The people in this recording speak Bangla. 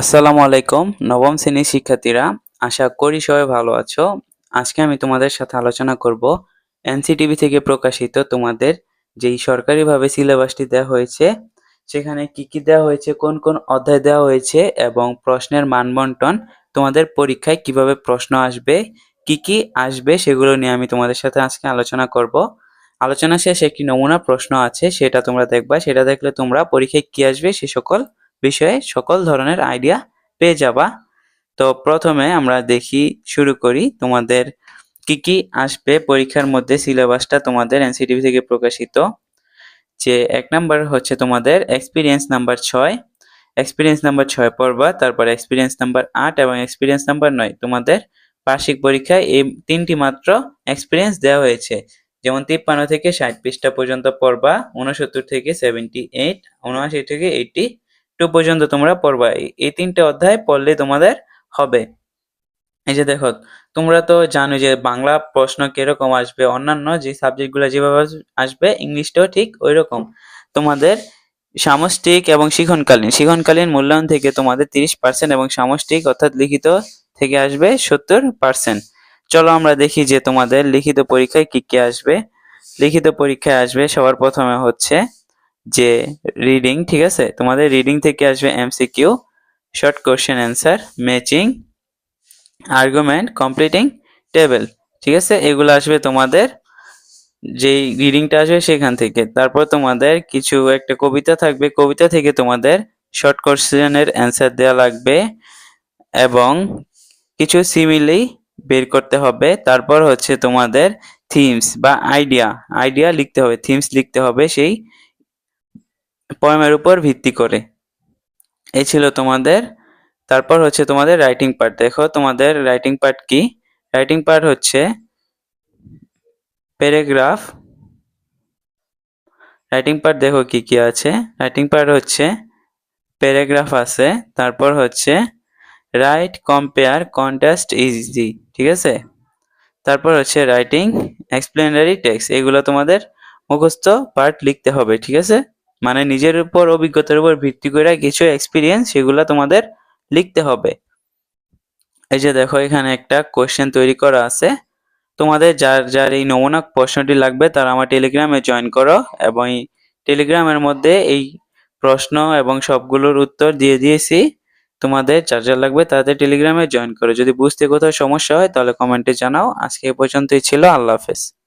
আসসালামু আলাইকুম, নবম শ্রেণির শিক্ষার্থীরা, আশা করি সবাই ভালো আছো। আজকে আমি তোমাদের সাথে আলোচনা করব এনসিটিভি থেকে প্রকাশিত তোমাদের যেই সরকারিভাবে সিলেবাসটি দেওয়া হয়েছে, সেখানে কি কি দেওয়া হয়েছে, কোন কোন অধ্যায় দেওয়া হয়েছে এবং প্রশ্নের মানবন্টন তোমাদের পরীক্ষায় কীভাবে প্রশ্ন আসবে, কি কি আসবে সেগুলো নিয়ে আমি তোমাদের সাথে আজকে আলোচনা করব। আলোচনা শেষে একটি নমুনা প্রশ্ন আছে, সেটা তোমরা দেখবা, সেটা দেখলে তোমরা পরীক্ষায় কি আসবে সে সকল বিষয়ে সকল ধরনের আইডিয়া পেয়ে যাবা। তো প্রথমে আমরা দেখি, শুরু করি তোমাদের কি কি আসবে পরীক্ষার মধ্যে সিলেবাসটা তোমাদের এনসিটিভি থেকে প্রকাশিত। যে এক নাম্বার হচ্ছে তোমাদের এক্সপিরিয়েন্স নাম্বার ছয়। এক্সপিরিয়েন্স নাম্বার ছয় পড়বা, তারপর এক্সপিরিয়েন্স নাম্বার আট এবং এক্সপিরিয়েন্স নাম্বার নয়। তোমাদের বার্ষিক পরীক্ষায় এই তিনটি মাত্র এক্সপিরিয়েন্স দেওয়া হয়েছে। যেমন তিপ্পান্ন থেকে ষাট পৃষ্ঠা পর্যন্ত পড়বা উনসত্তর থেকে সেভেন্টি এইট উনআশি থেকে এইটি টু পর্যন্ত তোমরা পড়বা। এই- তিনটে অধ্যায় পড়লে তোমাদের হবে। এই যে দেখো, তোমরা তো জানো যে বাংলা প্রশ্ন কীরকম আসবে, অন্যান্য যে সাবজেক্টগুলো যেভাবে আসবে, ইংলিশটাও ঠিক ওই রকম তোমাদের সামষ্টিক এবং শিখনকালীন শিখনকালীন মূল্যায়ন থেকে তোমাদের তিরিশ পার্সেন্ট এবং সামষ্টিক অর্থাৎ লিখিত থেকে আসবে সত্তর পার্সেন্ট চলো আমরা দেখি যে তোমাদের লিখিত পরীক্ষায় কি কি আসবে। লিখিত পরীক্ষায় আসবে সবার প্রথমে হচ্ছে যে রিডিং ঠিক আছে? তোমাদের রিডিং থেকে আসবে MCQ short question answer matching argument completing table ঠিক আছে? এগুলো আসবে তোমাদের যেই রিডিংটা আসবে সেখান থেকে। তারপর তোমাদের কিছু একটা কবিতা থাকবে, কবিতা থেকে তোমাদের শর্ট কোশ্চেনের অ্যান্সার দেওয়া লাগবে এবং কিছু সিমিলি বের করতে হবে। তারপর হচ্ছে তোমাদের থিমস বা আইডিয়া আইডিয়া লিখতে হবে থিমস লিখতে হবে সেই পয়েমের উপর ভিত্তি করে। এই ছিল তোমাদের, তারপর হচ্ছে তোমাদের রাইটিং পার্ট দেখো তোমাদের রাইটিং পার্ট কি? রাইটিং পার্ট হচ্ছে প্যারাগ্রাফ রাইটিং পার্ট দেখো কি কি আছে? রাইটিং পার্ট হচ্ছে প্যারাগ্রাফ আছে, তারপর হচ্ছে রাইট কম্পেয়ার কন্টাস্ট ইজি ঠিক আছে? তারপর হচ্ছে রাইটিং এক্সপ্লেনারি টেক্সট এগুলো তোমাদের মুখস্থ পার্ট লিখতে হবে, ঠিক আছে? মানে নিজের উপর, অভিজ্ঞতার উপর ভিত্তি করে কিছু এক্সপিরিয়েন্স সেগুলো তোমাদের লিখতে হবে। এই যে দেখো, এখানে একটা কোয়েশ্চেন তৈরি করা আছে। তোমাদের যার যার এই নমুনা প্রশ্নটি লাগবে, তারা আমার টেলিগ্রামে জয়েন করো এবং টেলিগ্রামের মধ্যে এই প্রশ্ন এবং সবগুলোর উত্তর দিয়ে দিয়েছি। তোমাদের যার লাগবে, তাদের টেলিগ্রামে জয়েন করো। যদি বুঝতে কোথাও সমস্যা হয়, তাহলে কমেন্টে জানাও। আজকে এ পর্যন্তই ছিল। আল্লাহ হাফেজ।